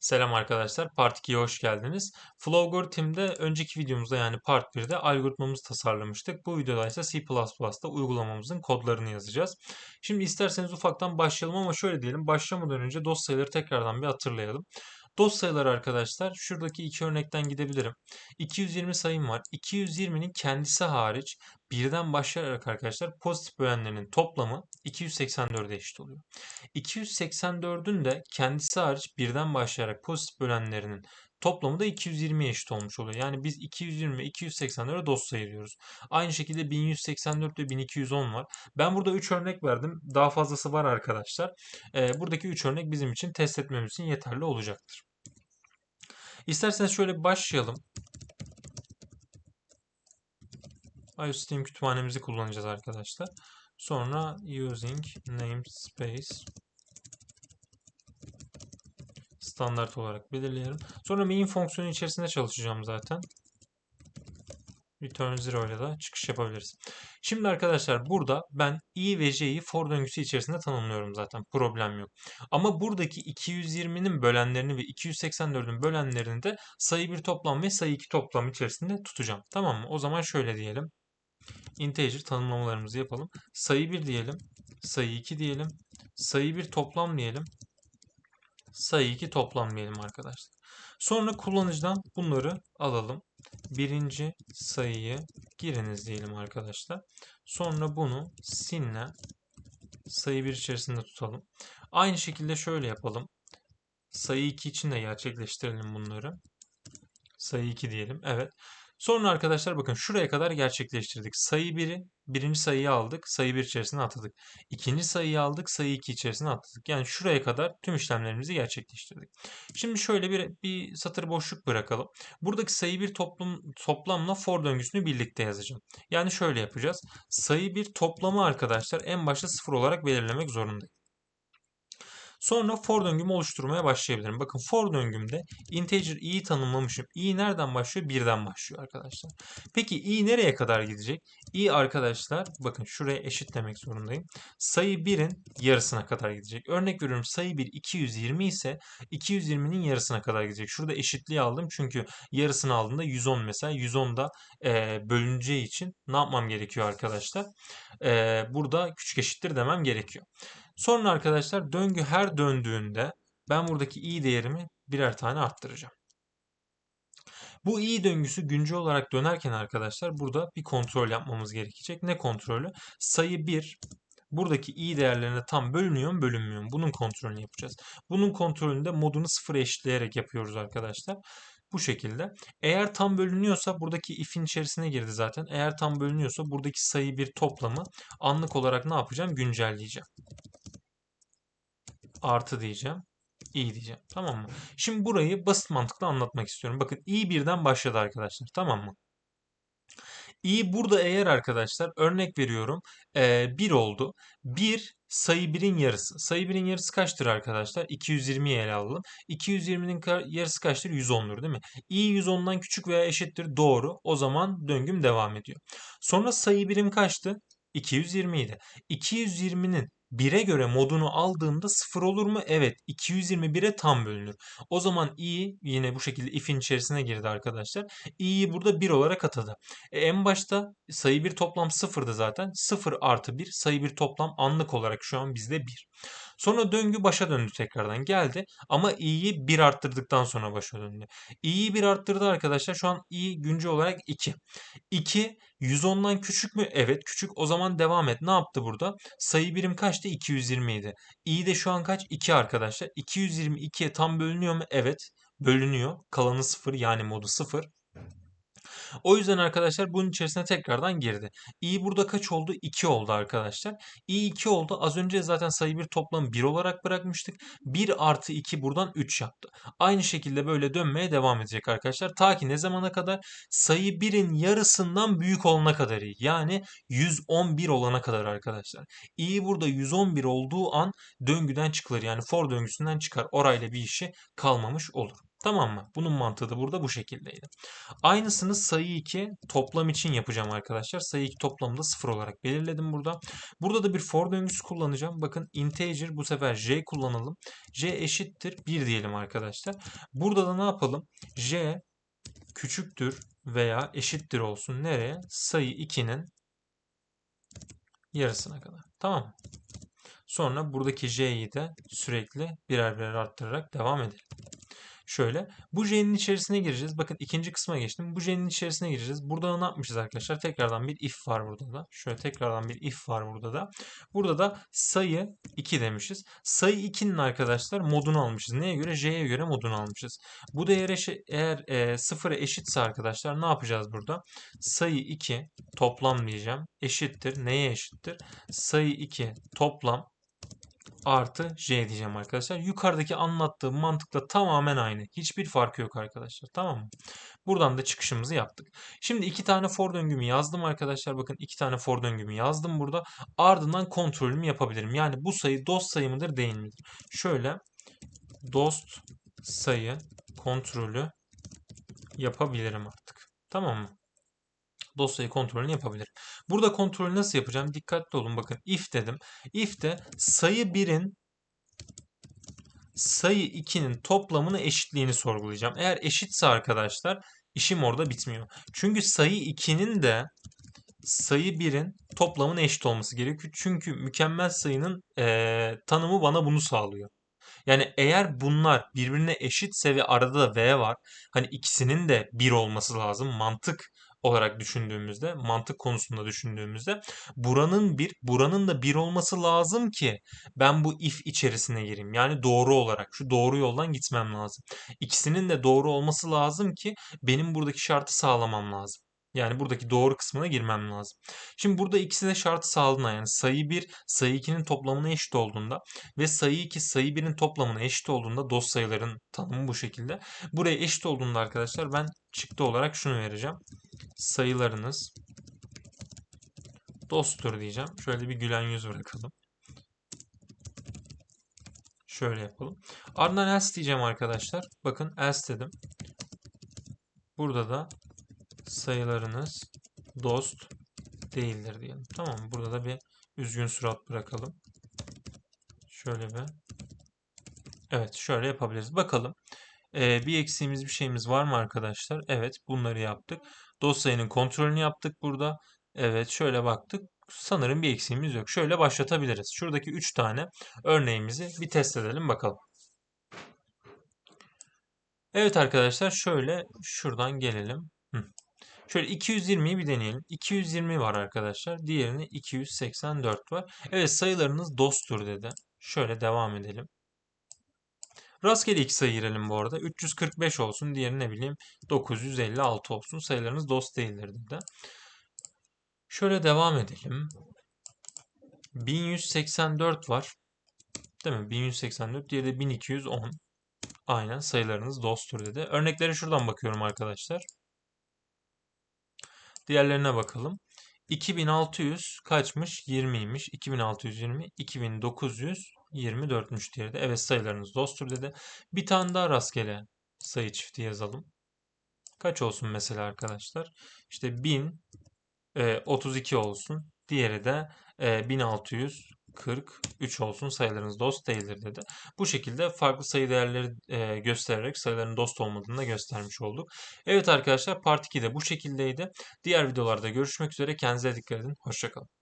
Selam arkadaşlar, Part 2'ye hoş geldiniz. Flowgorithm'de önceki videomuzda yani Part 1'de algoritmamızı tasarlamıştık. Bu videoda ise C++'da uygulamamızın kodlarını yazacağız. Şimdi isterseniz ufaktan başlayalım ama şöyle diyelim, başlamadan önce dosyayları tekrardan bir hatırlayalım. Dosyalar arkadaşlar, şuradaki iki örnekten gidebilirim. 220 sayım var. 220'nin kendisi hariç birden başlayarak arkadaşlar pozitif bölenlerinin toplamı 284'e eşit oluyor. 284'ün de kendisi hariç birden başlayarak pozitif bölenlerinin toplamı da 220'ye eşit olmuş oluyor. Yani biz 220 ve 284'e dosya ayırıyoruz. Aynı şekilde 1184 ve 1210 var. Ben burada 3 örnek verdim. Daha fazlası var arkadaşlar. Ee, buradaki 3 örnek bizim için test etmemiz için yeterli olacaktır. İsterseniz şöyle başlayalım. IOSTream kütüphanemizi kullanacağız arkadaşlar. Sonra using namespace standart olarak belirleyelim. Sonra main fonksiyonu içerisinde çalışacağım zaten. Return 0 ile de çıkış yapabiliriz. Şimdi arkadaşlar burada ben i ve j'yi for döngüsü içerisinde tanımlıyorum zaten. Problem yok. Ama buradaki 220'nin bölenlerini ve 284'ün bölenlerini de sayı 1 toplam ve sayı 2 toplam içerisinde tutacağım. Tamam mı? O zaman şöyle diyelim. Integer tanımlamalarımızı yapalım. Sayı 1 diyelim. Sayı 2 diyelim. Sayı 1 toplam diyelim sayı 2 toplanmayalım arkadaşlar. Sonra kullanıcıdan bunları alalım. Birinci sayıyı giriniz diyelim arkadaşlar. Sonra bunu sinle sayı 1 içerisinde tutalım. Aynı şekilde şöyle yapalım. Sayı 2 için de gerçekleştirelim bunları. Sayı 2 diyelim. Evet. Sonra arkadaşlar bakın şuraya kadar gerçekleştirdik. Sayı 1'i birinci sayıyı aldık. Sayı 1 içerisine atladık. İkinci sayıyı aldık. Sayı 2 içerisine atladık. Yani şuraya kadar tüm işlemlerimizi gerçekleştirdik. Şimdi şöyle bir, bir satır boşluk bırakalım. Buradaki sayı 1 toplam, toplamla for döngüsünü birlikte yazacağım. Yani şöyle yapacağız. Sayı 1 toplamı arkadaşlar en başta 0 olarak belirlemek zorundayım. Sonra for döngümü oluşturmaya başlayabilirim. Bakın for döngümde integer i'yi tanımlamışım. i nereden başlıyor? Birden başlıyor arkadaşlar. Peki i nereye kadar gidecek? i arkadaşlar bakın şuraya eşitlemek zorundayım. Sayı 1'in yarısına kadar gidecek. Örnek veriyorum sayı 1 220 ise 220'nin yarısına kadar gidecek. Şurada eşitliği aldım çünkü yarısını aldığında 110 mesela 110 da e, bölüneceği için ne yapmam gerekiyor arkadaşlar? E, burada küçük eşittir demem gerekiyor. Sonra arkadaşlar döngü her döndüğünde ben buradaki i değerimi birer tane arttıracağım. Bu i döngüsü güncel olarak dönerken arkadaşlar burada bir kontrol yapmamız gerekecek. Ne kontrolü? Sayı 1 buradaki i değerlerine tam bölünüyor mu bölünmüyor mu? Bunun kontrolünü yapacağız. Bunun kontrolünde modunu sıfıra eşitleyerek yapıyoruz arkadaşlar. Bu şekilde. Eğer tam bölünüyorsa buradaki if'in içerisine girdi zaten. Eğer tam bölünüyorsa buradaki sayı bir toplamı anlık olarak ne yapacağım? Güncelleyeceğim artı diyeceğim. i diyeceğim. Tamam mı? Şimdi burayı basit mantıkla anlatmak istiyorum. Bakın i birden başladı arkadaşlar. Tamam mı? i burada eğer arkadaşlar örnek veriyorum e, 1 oldu. 1 sayı 1'in yarısı. Sayı 1'in yarısı kaçtır arkadaşlar? 220'yi ele alalım. 220'nin yarısı kaçtır? 110'dur değil mi? i 110'dan küçük veya eşittir. Doğru. O zaman döngüm devam ediyor. Sonra sayı birim kaçtı? 220 idi. 220'nin 1'e göre modunu aldığımda 0 olur mu? Evet. 221'e tam bölünür. O zaman i yine bu şekilde if'in içerisine girdi arkadaşlar. i'yi burada 1 olarak atadı. E, en başta sayı 1 toplam 0'dı zaten. 0 artı 1 sayı 1 toplam anlık olarak şu an bizde 1. Sonra döngü başa döndü tekrardan geldi. Ama i'yi 1 arttırdıktan sonra başa döndü. i'yi 1 arttırdı arkadaşlar. Şu an i güncel olarak 2. 2 110'dan küçük mü? Evet küçük. O zaman devam et. Ne yaptı burada? Sayı birim kaçtı? 220 idi. i de şu an kaç? 2 arkadaşlar. 222'ye tam bölünüyor mu? Evet bölünüyor. Kalanı 0 yani modu 0. O yüzden arkadaşlar bunun içerisine tekrardan girdi. i burada kaç oldu? 2 oldu arkadaşlar. i 2 oldu. Az önce zaten sayı bir toplam 1 olarak bırakmıştık. 1 artı 2 buradan 3 yaptı. Aynı şekilde böyle dönmeye devam edecek arkadaşlar. Ta ki ne zamana kadar? Sayı 1'in yarısından büyük olana kadar iyi. Yani 111 olana kadar arkadaşlar. i burada 111 olduğu an döngüden çıkılır. Yani for döngüsünden çıkar. Orayla bir işi kalmamış olur. Tamam mı? Bunun mantığı da burada bu şekildeydi. Aynısını sayı 2 toplam için yapacağım arkadaşlar. Sayı 2 toplamı da 0 olarak belirledim burada. Burada da bir for döngüsü kullanacağım. Bakın integer bu sefer j kullanalım. j eşittir 1 diyelim arkadaşlar. Burada da ne yapalım? j küçüktür veya eşittir olsun. Nereye? Sayı 2'nin yarısına kadar. Tamam mı? Sonra buradaki j'yi de sürekli birer birer arttırarak devam edelim. Şöyle bu j'nin içerisine gireceğiz. Bakın ikinci kısma geçtim. Bu j'nin içerisine gireceğiz. Burada da ne yapmışız arkadaşlar? Tekrardan bir if var burada da. Şöyle tekrardan bir if var burada da. Burada da sayı 2 demişiz. Sayı 2'nin arkadaşlar modunu almışız. Neye göre? j'ye göre modunu almışız. Bu değer eşi, eğer e, sıfıra eşitse arkadaşlar ne yapacağız burada? Sayı 2 toplam diyeceğim. Eşittir. Neye eşittir? Sayı 2 toplam artı j diyeceğim arkadaşlar. Yukarıdaki anlattığım mantıkla tamamen aynı. Hiçbir farkı yok arkadaşlar. Tamam mı? Buradan da çıkışımızı yaptık. Şimdi iki tane for döngümü yazdım arkadaşlar. Bakın iki tane for döngümü yazdım burada. Ardından kontrolümü yapabilirim. Yani bu sayı dost sayı mıdır değil midir? Şöyle dost sayı kontrolü yapabilirim artık. Tamam mı? Dosyayı kontrolünü yapabilirim. Burada kontrolü nasıl yapacağım? Dikkatli olun bakın if dedim. If de sayı 1'in sayı 2'nin toplamını eşitliğini sorgulayacağım. Eğer eşitse arkadaşlar işim orada bitmiyor. Çünkü sayı 2'nin de sayı 1'in toplamının eşit olması gerekiyor. Çünkü mükemmel sayının ee, tanımı bana bunu sağlıyor. Yani eğer bunlar birbirine eşitse ve arada da v var. Hani ikisinin de 1 olması lazım. Mantık olarak düşündüğümüzde, mantık konusunda düşündüğümüzde buranın bir, buranın da bir olması lazım ki ben bu if içerisine gireyim. Yani doğru olarak şu doğru yoldan gitmem lazım. İkisinin de doğru olması lazım ki benim buradaki şartı sağlamam lazım. Yani buradaki doğru kısmına girmem lazım. Şimdi burada ikisi de şartı sağladığında yani sayı 1 sayı 2'nin toplamına eşit olduğunda ve sayı 2 sayı 1'in toplamına eşit olduğunda dost sayıların tanımı bu şekilde. Buraya eşit olduğunda arkadaşlar ben çıktı olarak şunu vereceğim. Sayılarınız dosttur diyeceğim. Şöyle bir gülen yüz bırakalım. Şöyle yapalım. Ardından else diyeceğim arkadaşlar. Bakın else dedim. Burada da sayılarınız dost değildir diyelim. Tamam mı? Burada da bir üzgün surat bırakalım. Şöyle bir. Evet şöyle yapabiliriz. Bakalım. Ee, bir eksiğimiz bir şeyimiz var mı arkadaşlar? Evet bunları yaptık. Dosyayının kontrolünü yaptık burada. Evet şöyle baktık. Sanırım bir eksiğimiz yok. Şöyle başlatabiliriz. Şuradaki 3 tane örneğimizi bir test edelim bakalım. Evet arkadaşlar şöyle şuradan gelelim. Şöyle 220'yi bir deneyelim. 220 var arkadaşlar. Diğerini 284 var. Evet sayılarınız dosttur dedi. Şöyle devam edelim. Rastgele iki sayı girelim bu arada. 345 olsun. Diğeri ne bileyim 956 olsun. Sayılarınız dost değildir dedi. Şöyle devam edelim. 1184 var. Değil mi? 1184. Diğeri de 1210. Aynen sayılarınız dosttur dedi. Örneklere şuradan bakıyorum arkadaşlar. Diğerlerine bakalım. 2600 kaçmış? 20'ymiş. 2620, 2924'müş diğeri de. Evet sayılarınız dosttur dedi. Bir tane daha rastgele sayı çifti yazalım. Kaç olsun mesela arkadaşlar? İşte 1032 e, olsun. Diğeri de 1600 43 olsun sayılarınız dost değildir dedi. Bu şekilde farklı sayı değerleri e, göstererek sayıların dost olmadığını da göstermiş olduk. Evet arkadaşlar part 2 de bu şekildeydi. Diğer videolarda görüşmek üzere. Kendinize dikkat edin. Hoşçakalın.